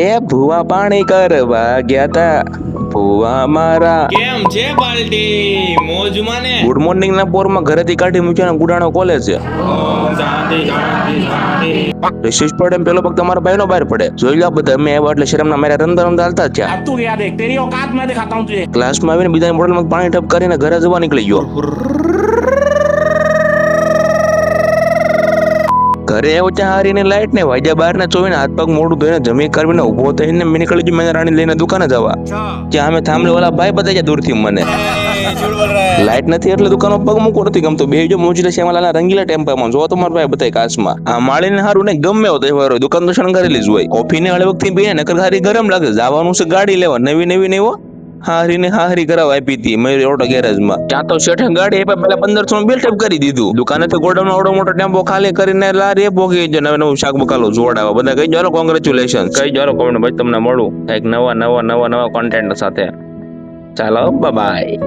એ ભુવા પાણી કરવા ગયા તા. ભુવા મારા. કેમ છે બાલટી મોજમાં ને ગુડ મોર્નિંગ ના પોરમાં ઘરેથી કાઢી મૂક્યો ને ગુડાણો કોલેજ છે. રિશિષ પડે પેલો પગ તમારા ભાઈ નો બહાર પડે. જોઈ લો બધા અમે એવા એટલે શરમ ના મારા રંધા રંધા હાલતા છે તું યાદ એક તેરી ઓકાત મેં દેખાતા હું તુજે ક્લાસમાં આવીને બીજા બોટલમાં પાણી ટપ કરીને ઘરે જવા નીકળી ગયો. ઘરે આવ્યો ત્યાં હારીને લાઈટ ને વાગ્યા બાર ને ચોવીને હાથ પગ મોઢું ધોઈને જમી કરીને ઊભો થઈને મેં નીકળી ગયું મેં રાણી લઈને દુકાને જવા. ત્યાં અમે થાંભલે ઓલા ભાઈ બતાવી ગયા દૂરથી મને. લાઈટ નથી એટલે દુકાનમાં પગ મૂકો નથી ગમતો. બે જો મોજી લેશે એમાં રંગીલા ટેમ્પામાં. જો તમારો ભાઈ બતાય કાચમાં. આ માળીને હારું ને ગમે હોય તહેવાર હોય દુકાન તો શણગારેલી જ હોય. કોફી ને હળવકથી બે નકર હારી ગરમ લાગે. જવાનું છે ગાડી લેવા નવી નવી નહીં હારીને હારી કરાવ આપી હતી મયુર ઓટો ગેરેજમાં. ત્યાં તો શેઠે ગાડી આપ્યા પેલા પંદરસો નું બિલ ટેપ કરી દીધું. દુકાને તો ગોડાઉન ઓડો મોટો ટેમ્પો ખાલી કરીને લારી પોગી ગયો નવે નવું શાક બકાલો જોડાવા. બધા કઈ જાલો કોંગ્રેચ્યુલેશન કઈ જાલો કોમેન્ટ ભાઈ તમને મળું. એક નવા નવા નવા નવા કોન્ટેન્ટ સાથે. ચાલો બાય